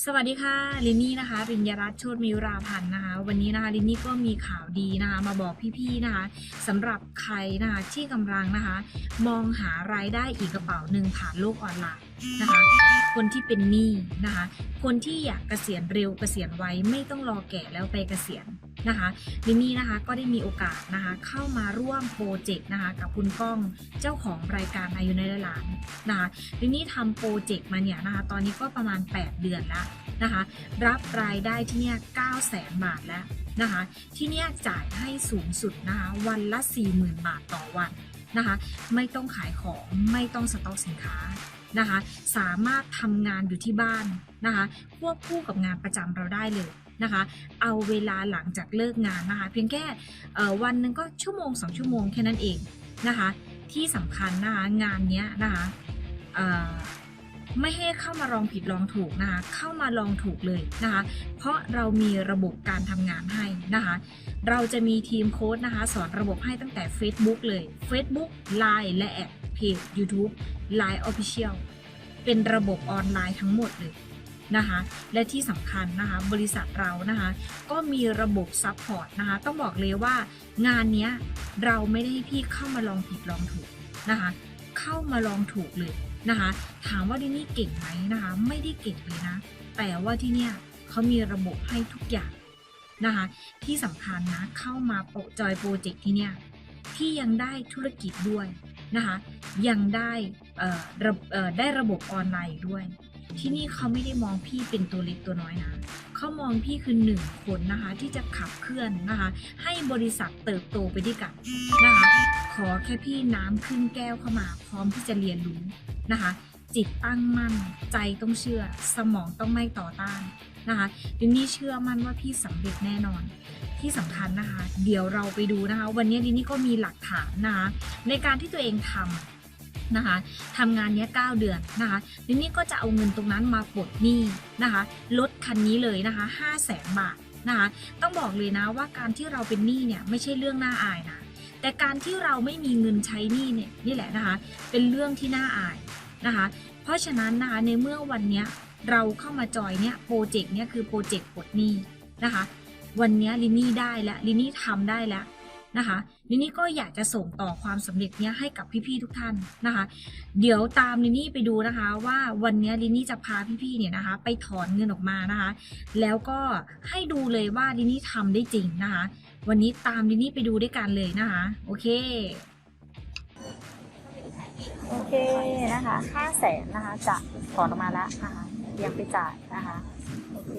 สวัสดีค่ะลินนี่นะคะริญญารัตน์โชติมิวราพันธ์นะคะ วันนี้นะคะลินนี่ก็มีข่าวดีนะคะมาบอกพี่ๆนะคะสำหรับใครนะคะที่กำลังนะคะ มองหารายได้อีกกระเป๋าหนึ่งผ่านโลกออนไลน์นะคะ คนที่เป็นหนี้นะคะ คนที่อยากเกษียณเร็วเกษียณไว้ไม่ต้องรอแก่แล้วไปเกษียณนะคะลินนี่นะคะก็ได้มีโอกาสนะคะเข้ามาร่วมโปรเจกต์นะคะกับคุณก้องเจ้าของรายการอายุในอยล้านนะคะลินนี่ทำโปรเจกต์มาเนี่ยนะคะตอนนี้ก็ประมาณ 8 เดือนแล้วนะคะรับรายได้ที่เนี่ย9แสนบาทแล้วนะคะที่เนี่ยจ่ายให้สูงสุดนะคะวันละ 40,000 บาทต่อวันนะคะไม่ต้องขายของไม่ต้องสต็อกสินค้า นะคะ สามารถทำงานอยู่ที่บ้านนะคะควบคู่กับงานประจำเราได้เลยนะคะ เอาเวลาหลังจากเลิกงานนะคะ เพียงแค่วันหนึ่งก็ชั่วโมงสองชั่วโมงแค่นั้นเองนะคะ ที่สำคัญนะคะงานนี้นะคะไม่ให้เข้ามาลองผิดลองถูกนะคะ เข้ามาลองถูกเลยนะคะ เพราะเรามีระบบการทำงานให้นะคะ เราจะมีทีมโค้ดนะคะ สอนระบบให้ตั้งแต่ Facebook เลย Facebook Line และแอดเพจ YouTube Line Official เป็นระบบออนไลน์ทั้งหมดเลยนะคะและที่สำคัญนะคะบริษัทเรานะคะก็มีระบบซัพพอร์ตนะคะต้องบอกเลยว่างานเนี้ยเราไม่ได้ให้พี่เข้ามาลองผิดลองถูกนะคะเข้ามาลองถูกเลยนะคะถามว่าที่นี่เก่งไหมนะคะไม่ได้เก่งเลยนะแต่ว่าที่เนี่ยเขามีระบบให้ทุกอย่างนะคะที่สำคัญนะเข้ามาโปรจอยโปรเจกต์ที่เนี่ยพี่ยังได้ธุรกิจด้วยนะคะยังได้ ได้ระบบออนไลน์ด้วย ที่นี่เขาไม่ได้มองพี่เป็นตัวเล็กตัวน้อยนะเขามองพี่คือหนึ่งคนนะคะ ที่จะขับเคลื่อนนะคะ ให้บริษัทเติบโตไปด้วยกันนะคะ ขอแค่พี่น้ำขึ้นแก้วเข้ามา พร้อมที่จะเรียนรู้นะคะ จิตตั้งมั่น ใจต้องเชื่อ สมองต้องไม่ต่อต้านนะคะดินนี่เชื่อมั่นว่าพี่สำเร็จแน่นอนที่สำคัญนะคะ เดี๋ยวเราไปดูนะคะ วันนี้ดินนี่ก็มีหลักฐานนะคะในการที่ตัวเองทำ นะคะทำงานเนี้ย9เดือนนะคะดินนี่ก็จะเอาเงินตรงนั้นมาปลดหนี้นะคะลดคันนี้เลยนะคะ5 0 0แสนบาทนะคะต้องบอกเลยนะว่าการที่เราเป็นหนี้เนี่ยไม่ใช่เรื่องน่าอายนะแต่การที่เราไม่มีเงินใช้หนี้เนี่ยนี่แหละนะคะเป็นเรื่องที่น่าอายนะคะเพราะฉะนั้นนะคะในเมื่อวันเนี้ยเราเข้ามาจอยเนี่ยโปรเจกต์เนี่ยคือโปรเจกต์ปลดหนี้นะคะวันนี้ลินนี่ได้แล้วลินนี่ทำได้แล้ว นะคะลินนี่ก็อยากจะส่งต่อความสำเร็จเนี้ยให้กับพี่ๆทุกท่านนะคะ เดี๋ยวตามลินนี่ไปดูนะคะ ว่าวันนี้ลินนี่จะพาพี่ๆเนี่ยนะคะ ไปถอนเงินออกมานะคะ แล้วก็ให้ดูเลยว่าลินนี่ทำได้จริงนะคะ วันนี้ตามลินนี่ไปดูด้วยกันเลยนะคะ โอเคโอเคนะคะห้าแสนนะคะจะถอนออกมาแล้วนะคะเตรียมไปจ่ายนะคะโอเค